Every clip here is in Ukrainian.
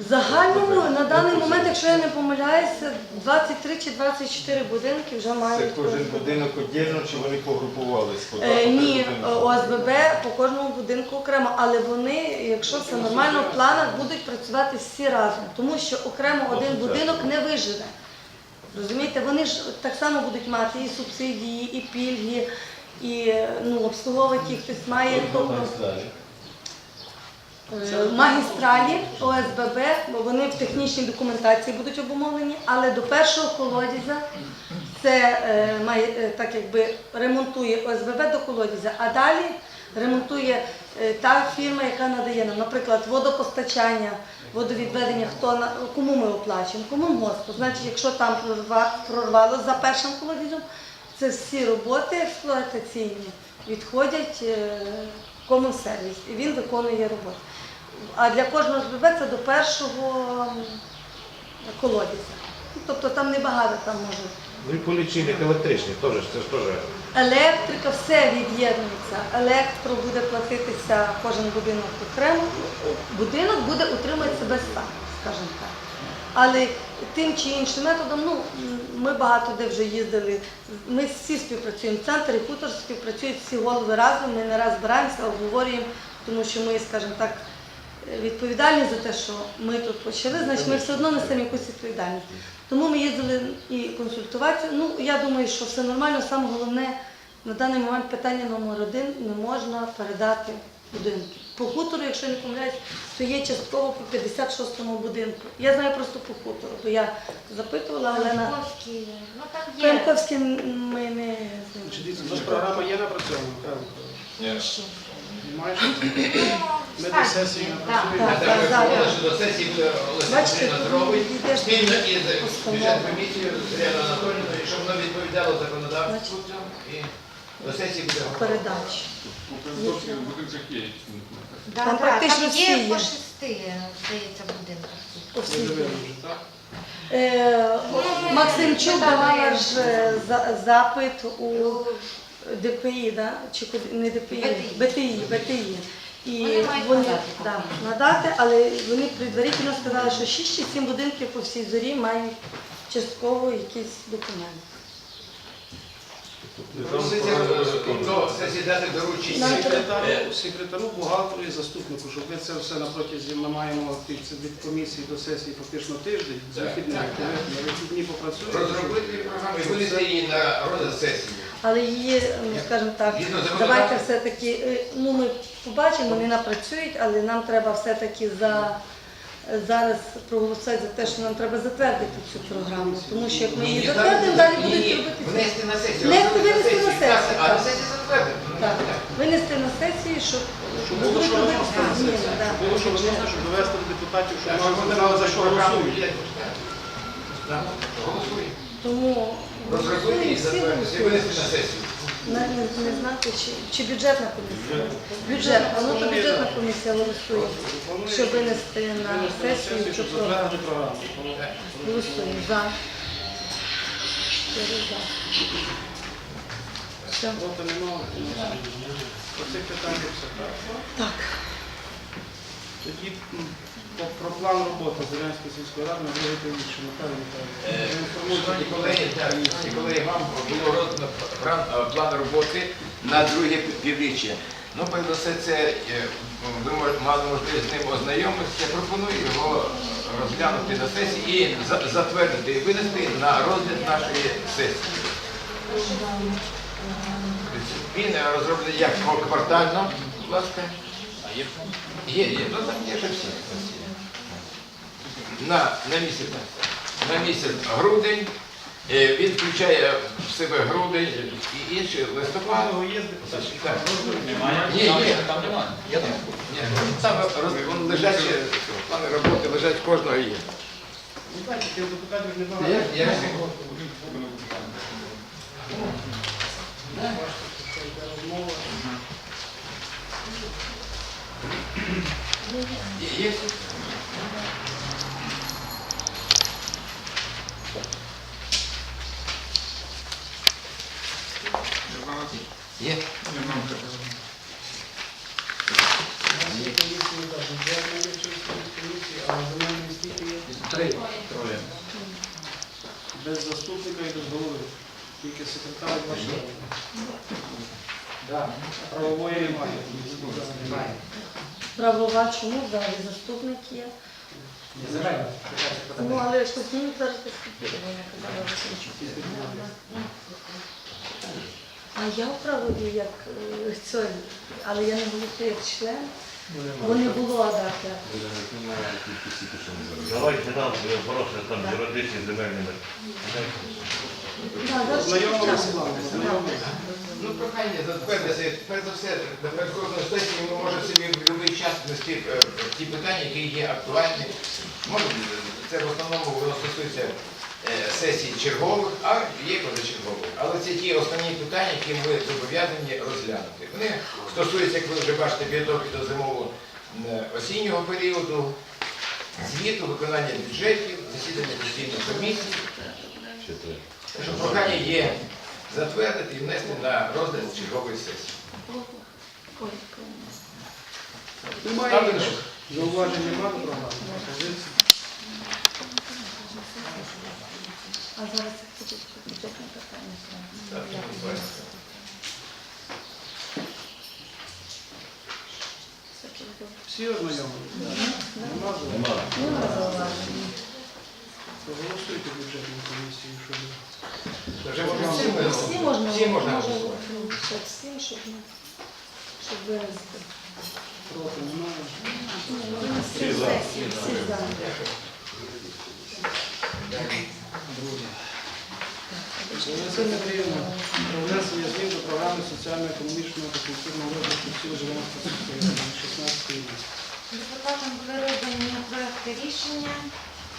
В загальному на даний момент, якщо я не помиляюся, 23 чи 24 будинки вже Це мають. кожен будинок віддільно, чи вони погрупувались? по Е, датам Ні, будинку? ОСББ по кожному будинку окремо, але вони, якщо все нормально, в планах будуть працювати всі разом, тому що окремо один будинок не виживе. Розумієте, вони ж так само будуть мати і субсидії, і пільги, і ну, обслуговувати їх хтось має. Тобто, Е, магістралі ОСББ, бо вони в технічній документації будуть обумовлені, але до першого колодязя це е, е, так якби ремонтує ОСББ до колодязя, а далі ремонтує е, та фірма, яка надає нам, наприклад, водопостачання, водовідведення, хто кому ми оплачуємо, кому госпо. Значить, якщо там прорва- прорвало за першим колодязем, це всі роботи експлуатаційні відходять е, комунсервіс, і він виконує роботу. А для кожного СББ це до першого колодязя. Тобто там небагато там може. Ну і по лічильник електричний теж, це ж теж. Електрика, все від'єднується. Електро буде платитися кожен будинок окремо. Будинок буде утримувати себе сам, скажімо так. Але тим чи іншим методом, ну ми багато де вже їздили. Ми всі співпрацюємо. Центр і хутор співпрацюють всі голови разом. Ми не раз збираємося, обговорюємо, тому що ми, скажімо так, відповідальні за те, що ми тут почали, значить ми все одно несемо якусь відповідальність. Тому ми їздили і консультуватися. Ну, я думаю, що все нормально. Саме головне на даний момент питання номер один не можна передати будинки. По хутору, якщо не помиляюсь, то є частково по 56-му будинку. Я знаю просто по хутору, бо я запитувала, але на Франковський, ну там є. Пенковській ми не знаємо. Чи дивіться, наша програма є напрацьована? Так. Ні. Ну, Ми до сесії напрацюємо. Так, Так, так, так, так. що до сесії буде Бачите, йдеш спільно із бюджет комісією з Ріаною Анатолійовною, щоб воно відповідало законодавству цьому. І до сесії буде передачі. Да, Там да, практично там всі є по шести, здається, будинках. По Ми всій Україні. Е, Максимчук Ну, давала ж е, за- запит у ДПІ, да? чи куди не ДПІ, БТІ. БТІ, БТІ. І Вони мають вони надати да, надати, але вони предварительно сказали, що 6 чи 7 будинків по всій зорі мають частково якісь документи. Доручення. Секретару, бухгалтеру і заступнику, щоб ми це все на протязі ми маємо від комісії до сесії фактично тиждень з вихідних. вихідні попрацюємо. Розробити програму і винести її на розгляд сесії. Але її, ну скажімо так, давайте все-таки, е, ну ми побачимо, вони напрацюють, але нам треба все-таки за зараз проголосувати за те, що нам треба затвердити цю програму. Тому що як ми її затвердимо, далі будуть робити це. Внести на сесію. Внести, винести на сесію, А на сесії затвердити. Так, винести на сесію, щоб Щоб було будуть що робити виносити. зміни. да. Було що виносити, щоб довести до депутатів, щоб вони знали, за що голосують. Голосуємо. Тому Розробити і всі затвердити. І голосують. винести на сесію. Не, не, не знати, чи, чи бюджетна комісія. Бюджетна, ну то бюджетна комісія голосує, щоб винести на сесію цю програму. Голосуємо за. Чотири за. Все. По цих все так. Так. Тоді про, план роботи Зеленської сільської ради на другий півріччя. Наталія Михайлівна. Е, Інформуйте Шановні колеги, вам було роздано план, е, роботи на друге півріччя. Ну, перш за все, це е, ви мали можливість з ним ознайомитися. Я пропоную його розглянути на сесії і затвердити і винести на розгляд нашої сесії. Він е, розроблений як квартально, будь ласка. Є, є, ну там є вже всі. На, на місяць, на місяць грудень. Е, Він включає в себе грудень і інші листопад. Його є Так. Немає? Ні, ні. Там немає. Я там. Там лежачі плани роботи лежать кожного є. Ну, знаєте, тих депутатів ж небагато. Я, я всі- Розмова. є, є всі. Є. Комісії, так, бюджетної комісії, а земельної Три. Троє. Без заступника і без голови. Тільки секретар і два. Правової немає. Правова чому взагалі заступник є? Ну, але щось мені зараз казала Васильчук. А я в як е, цей, але я не голосую як член, бо не було адапта. Давайте нам хороше там юридичні земельні. Да, зараз Знайомилися. Ну, прохання затвердитися, перш за все, на першої сесії ми можемо собі в будь-який час внести е, ті питання, які є актуальні. Може, це в основному воно стосується сесій чергових, а є позачергових. Але це ті основні питання, які ми зобов'язані розглянути. Вони стосуються, як ви вже бачите, підготовки до зимового е, осіннього періоду, звіту, виконання бюджетів, засідання постійної комісії. Що прохання є затвердити і внести на розгляд чергової сесії. Ставлю на. Зауважень немає програми. Пропозиції. А зараз як буде бюджетне питання. Так, Я ну, давай. Все чудово. Всі ознайомилися? Нема зауважень. Нема зауважень. Проголосуйте бюджетну комісію, щоб можна всі можна, всі можна може, голосувати. щоб всім, щоб, щоб винести. проти немає. Всі за. Всі за. Олеся Петрівна, про внесення змін соціально-економічного та культурного розвитку сіл Живанського суспільства 16 рік. Депутатам були роздані проекти рішення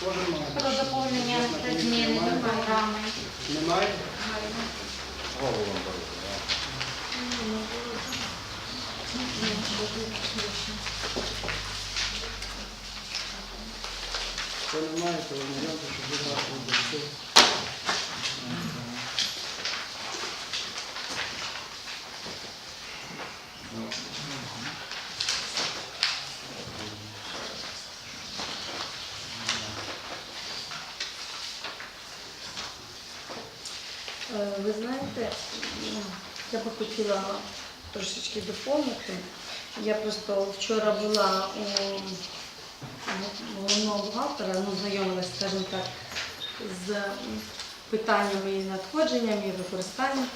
Кожен має. про доповнення та зміни до програми. Немає? Хто немає, то ознайомте, щоб ви бачили до цього. Е, Ви знаєте, я би хотіла трошечки доповнити. Я просто вчора була у головного бухгалтера, ну, знайомилася, скажімо так, з питаннями і надходженням, і використанням.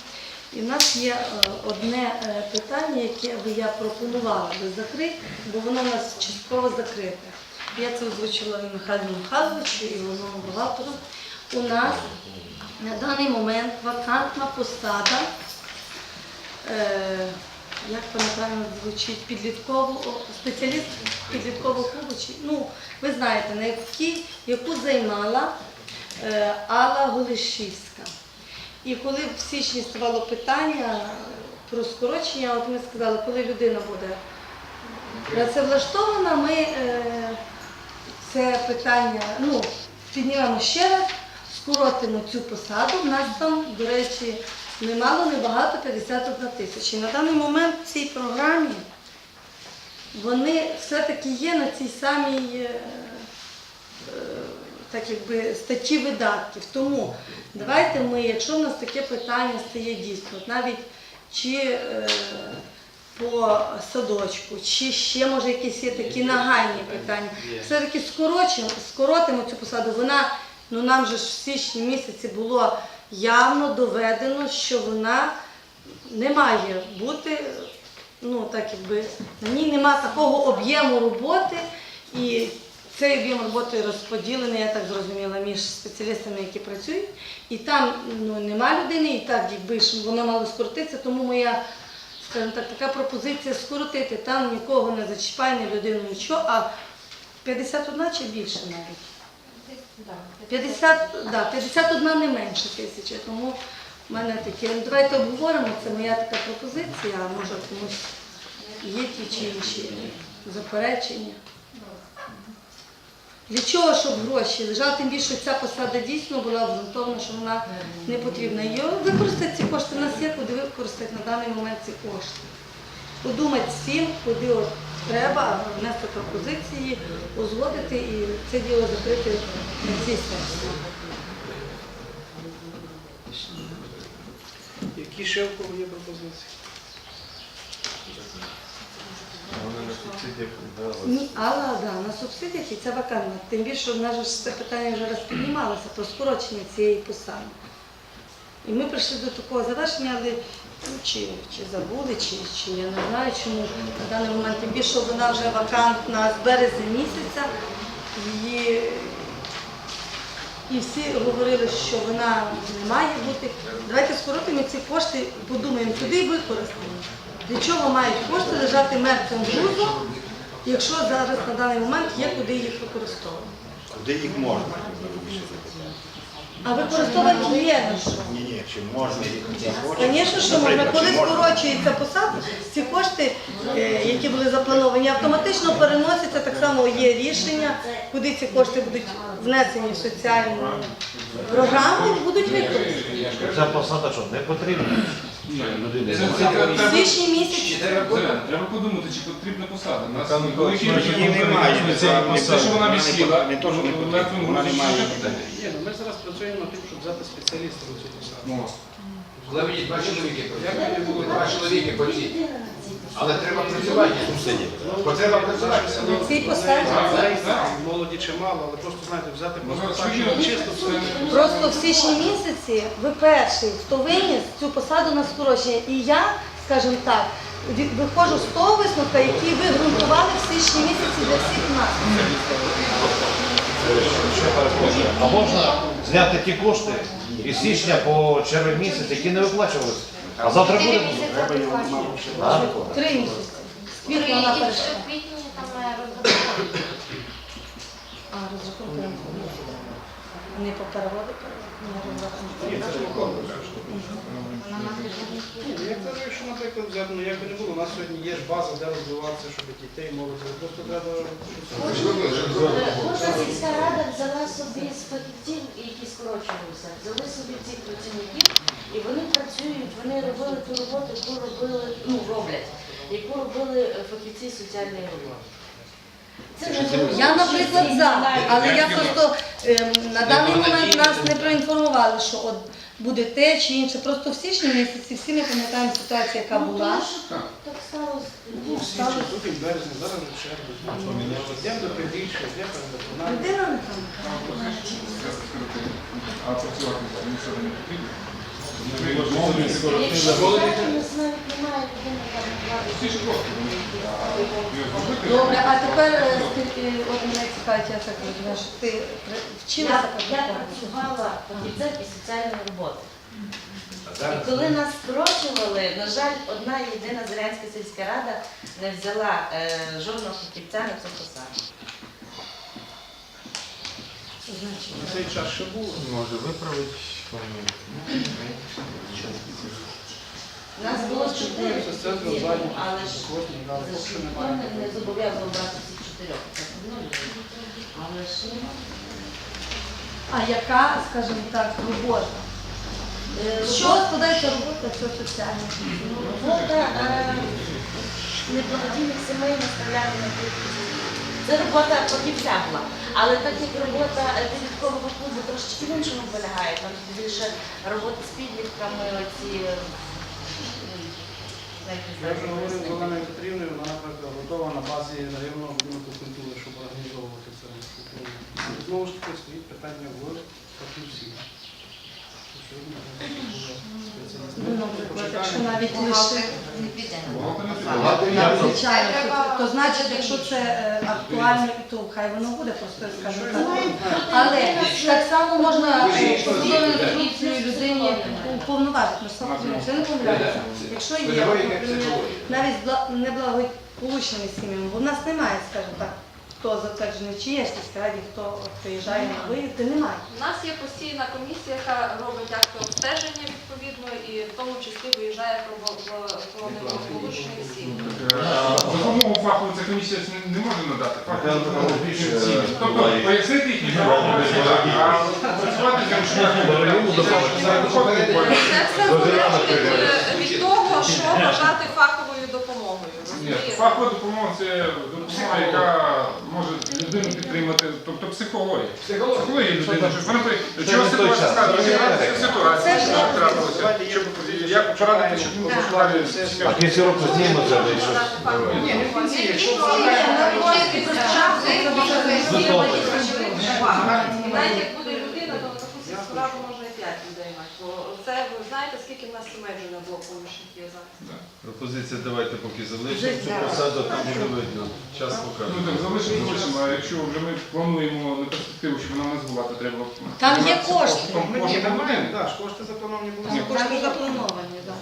І в нас є е, одне е, питання, яке би я пропонувала би закрити, бо воно у нас частково закрите. Я це озвучила Михайлу Михайловичу, і головному бухгалтеру. У нас на даний момент вакантна посада, е, як вона правильно звучить, підліткового спеціаліст підліткового клубу. Ну, ви знаєте, на якій, яку займала е, Алла Голишівська. І коли в січні ставало питання про скорочення, от ми сказали, коли людина буде працевлаштована, ми е, це питання ну, піднімемо ще раз, скоротимо цю посаду. У нас там, до речі, немало, небагато 51 тисяча. На даний момент в цій програмі вони все-таки є на цій самій е, е, так якби, статті видатків. Тому давайте ми, якщо в нас таке питання стає дійсно, навіть чи е, по садочку, чи ще може якісь є такі нагальні питання, все-таки скоротимо цю посаду. Вона, ну нам же ж в січні місяці було явно доведено, що вона не має бути, ну так якби на ній нема такого об'єму роботи, і цей об'єм роботи розподілений, я так зрозуміла, між спеціалістами, які працюють, і там ну, нема людини, і так якби ж воно мало скоротитися, тому моя, скажімо так, така пропозиція скоротити, там нікого не зачіпає, ні людину, нічого, а 51 чи більше навіть. Да, 50, да, 51 не менше тисячі, тому в мене таке. Ну, давайте обговоримо, це моя така пропозиція, а може комусь є ті чи інші заперечення. Для чого, щоб гроші лежали, тим більше ця посада дійсно була обґрунтована, що вона не потрібна. І використати ці кошти, у нас є куди використати на даний момент ці кошти. Подумати всім, куди от треба внести пропозиції, узгодити і це діло закрити на цій сесії. Які ще в кого є пропозиції? Вони на субсидіях дали. Ні, але да, на субсидіях і це вакантно. Тим більше в нас же ж це питання вже раз піднімалося про скорочення цієї посади. І ми прийшли до такого завершення, але чи, чи забули, чи, чи я не знаю, чому на даний момент, тим більше вона вже вакантна з березня місяця. Її і всі говорили, що вона не має бути. Давайте скоротимо ці кошти, подумаємо, куди використати. Для чого мають кошти лежати мертвим грузом, якщо зараз на даний момент є куди їх використовувати. Куди їх можна? А використовувати є на що. Ні, чи можна їх не Звісно, що можна, коли скорочується посада, ці кошти, е, які були заплановані, автоматично переносяться. Так само є рішення, куди ці кошти будуть внесені в соціальну програму і будуть використані. Ця посада що, не потрібна? Немає. В січні місяці Треба, подумати, чи потрібна посада. У нас режим її немає, не Те, що вона висіла, не то, що не потрібно, вона грузом, не має що бути. питання. Ні, ну ми зараз працюємо над тим, щоб взяти спеціаліста на цю посаду. Ну, Леонід, два чоловіки. Як не було два чоловіки по цій? Але треба працювати. Бо треба працювати. Молоді чимало, але просто знаєте, взяти Ну, просто так, чую, щоб чисто все. Просто в січні місяці ви перший, хто виніс цю посаду на скорочення. І я, скажімо так, від- виходжу з того висновка, який ви ґрунтували в січні місяці для всіх нас. А можна зняти ті кошти із січня по червень місяць, які не виплачувалися? А завтра буде? місяці оплачуємо. А? Три місяці. Квітня вона перейшла. квітні там е. А, розрахунки не по переводу не Вона на державній Ні, ну, Я кажу, якщо, наприклад, взяти, ну як би не було, у нас сьогодні є ж база, де розвиватися, щоб дітей, молоді. Просто треба. Кожна сільська рада взяла собі з фахівців, які скорочувалися, взяли собі цих працівників, і вони працюють, вони робили ту роботу, яку робили, ну роблять, яку робили е, фахівці соціальної роботи. Це Я, наприклад, за, але я просто ем, на даний момент нас не проінформували, що от буде те чи інше. Просто в січні місяці всі ми пам'ятаємо ситуацію, яка Ну, була. тому так сталося. Ну, в березні, зараз вже. Йдемо до прибільшення, йдемо до виконання. Людина не там. а працювати нічого не потрібно. Добре, а тепер е, скільки, от мене цікавить, я так розумію, що ти вчилася я працювала фахівцем із соціальної роботи. І коли нас скорочували, на жаль, одна єдина Зеленська сільська рада не взяла е, жодного фахівця на цю посаду. На цей час ще було. Може виправити помилку. Нас було чотири але ж немає. не, зобов'язував брати всіх чотирьох. Людина. Але ж. А яка, скажімо так, робота? Е, Що складається робота цього соціального? Робота е, неблагодійних сімей наставляти на підпис. Це робота фахівця була. Але так як робота підліткового клубу трошечки в іншому полягає, там більше роботи з підлітками, оці. е, м, знаєте, Я вже говорив з Оленою Петрівною, вона готова на базі районного будинку культури, щоб організовувати це. Знову ж таки стоїть питання в фахівців. Сьогодні було спеціалісти. Ну, наприклад, якщо навіть лише то, значить, якщо це актуально, то хай воно буде просто скажімо так. Але так само можна посадовою інструкцією людині уповноважити. Це не помиляється. Якщо є навіть неблагополучними сім'ями, бо в нас немає, скажімо так, хто затверджений, чи є в раді, хто приїжджає на виїзди, немає. У нас є постійна комісія, яка робить акти обстеження відповідно і в тому числі виїжджає про про сім'ї. Допомогу фахову ця комісія не- може надати. Фахову Михайло допомогу більше, е, Тобто пояснити їхні права, а працювати з Району. Це все залежить від, від того, що вважати фаховою допомогою. Ні, фахова допомога це допомога, яка може людину підтримати, тобто психологія. Психологія. Психологія людини, щоб вона при- Це чого не той ситуація час. Це яка ситуація Це ж що є щоб як що порадити, щоб що позвали сесія. А кінці року знімуться де щось. Ні, не в кінці, якщо Навіть як буде людина, то на таку сільську раду можна і 5 людей мати. Бо це ви знаєте, скільки в нас сімей вже на блок помічних є зараз. Пропозиція давайте поки залишимо цю посаду, там буде видно. Час Ну так залишимо, залишимо, а якщо вже ми плануємо на перспективу, щоб вона в нас була, то треба... Там є кошти. Ми там маємо, будинку. так, кошти заплановані були. Ні, Кошти заплановані, так.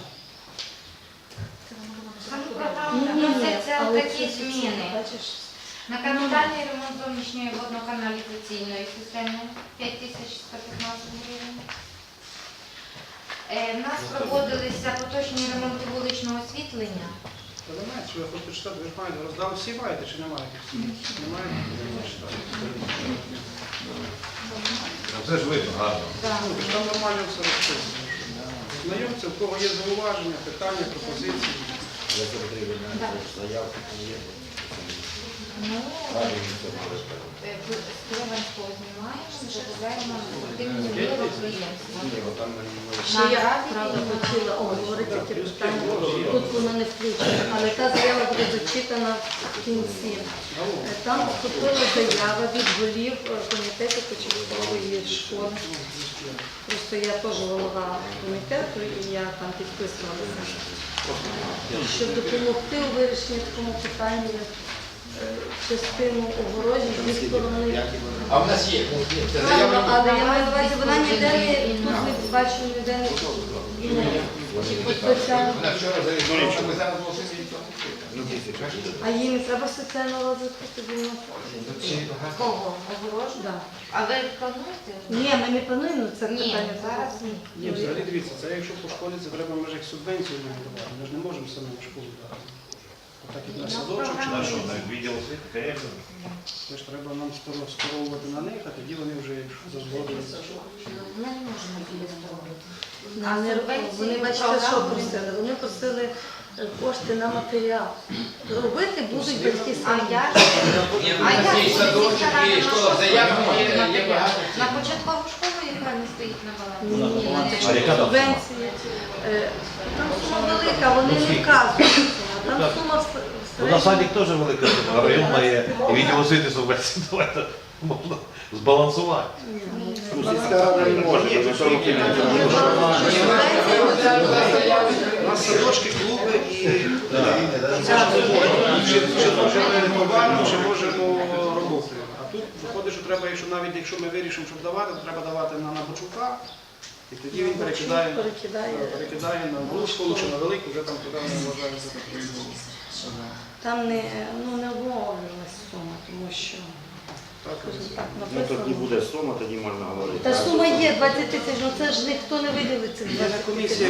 Але такі зміни. На капітальний ремонт зовнішньої водно-каналізаційної системи 5115 гривень. Е, В нас проводилися поточні ремонти вуличного освітлення. Та ви що ви хочете читати, ви ж маєте, роздали всі маєте чи не маєте? Не маєте? Читати. Це ж видно, гарно. Да. Ну, ви ж Там нормально все розписано. Знайомці, у кого є зауваження, питання, пропозиції. Я закрив заявку, там є. Ну, це е, з додаємо на хотіла оговорити ті питання, тут воно не включено, але та заява буде зачитана в кінці. Там поступила заява від голів е, комітету початкової школи. Просто я теж голова комітету і я там підписувалася. Щоб допомогти у вирішенні такому питанні е, частину огорожі зі сторони. А в нас є, є. Це Правильно, заява. але я маю на увазі, вона ніде не тут не бачу ніде не ну, спеціально. Вона вчора зареєстрована, ми зараз її Ну. А їй не треба соціального розвитку тоді на Кого? Огорожу? Да. А ви плануєте? Ні, ми не плануємо це Ні, питання зараз ні. Ні, взагалі дивіться, це якщо по школі, це треба в межах субвенції видавати. Ми ж не можемо саму школу дати. Так як на садочок чи На на що, на відділ освіти. Це ж треба нам скоро- скеровувати на них, а тоді вони вже за згодою. Ми не можемо біля. А вони бачите, що просили? Вони просили е, кошти на матеріал. Робити будуть батьки А самі. я Є, А в нас як є і є і заявки є, є багато. на початкову школу, яка не стоїть на балансі? Ні, А яка там сума? субвенції. Е, Там сума велика, вони не вказують. Там сума в Ну, на садик теж велика сума, районна є, і відділ освіти субвенції, давайте можна збалансувати. Сільська рада не може, бо на тому кінець. У нас садочки, клуби і чи, чи можемо рятувати, чи можемо робити. А тут виходить, що треба, якщо навіть якщо ми вирішимо, щоб давати, то треба давати на Набочука, і тоді він перекидає, Перекидає. перекидає на малу школу чи на велику, вже там куди вважають за потрібно. Там не, ну, не обумовлювалась сума, тому що Так, так, Ну, тоді буде сума, тоді можна говорити. Та сума є 20 тисяч, ну це ж ніхто не виділить цих Я 20 на комісії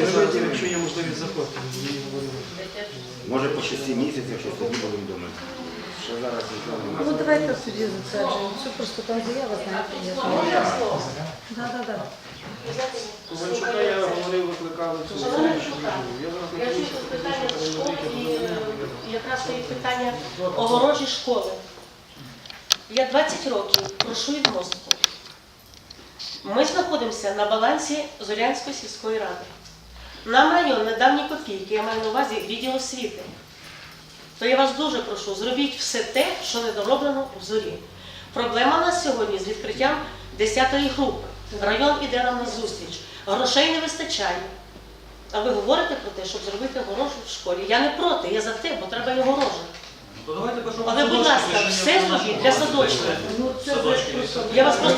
якщо є можливість заходити, говорили. Може по 6 місяців, що тоді будемо думати. Що зараз нічого Ну немає. давайте тоді затверджуємо. Це просто там заява, знаєте, є. Да, да, да. Ковальчука я говорив, викликали цю зустріч. Я Я чую пропозицію питання школи і е, якраз стоїть питання огорожі школи. Я 20 років прошу відмостку. Ми знаходимося на балансі Зорянської сільської ради. Нам район недавні копійки, я маю на увазі відділ освіти. То я вас дуже прошу, зробіть все те, що не дороблено в зорі. Проблема у нас сьогодні з відкриттям 10-ї групи. Район іде нам на зустріч. Грошей не вистачає. А ви говорите про те, щоб зробити огорожу в школі. Я не проти, я за те, бо треба і огорожа. Але, будь ласка, все зробіть для садочка. Ну це просто. Я вас просто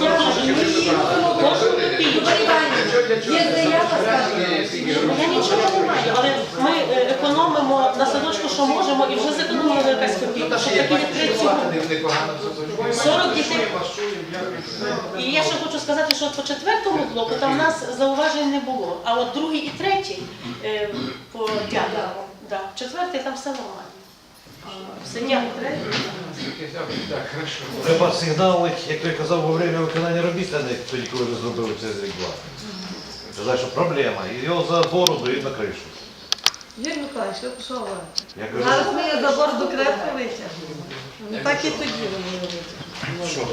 прошу копійку. Є заява, скажімо. Я нічого не маю, але ми е, економимо на садочку, що можемо, і вже зекономили якась копійка, щоб такі відкриті. Непогано 40 дітей. І я ще хочу сказати, що от по четвертому блоку там в нас зауважень не було. А от другий і третій е, по. Да. Четвертий там все нормально. Хорошо. Треба сигнали, як той казав, во время виконання робіт, а не тоді, коли ви зробили це рік два. Казав, що проблема, і його за бороду і на кришу. Юрій Миколаївич, ви пішов. що? Я кажу, Зараз ми її за бороду крепко витягнемо. Ну, Так і тоді вони витягнуть. що там?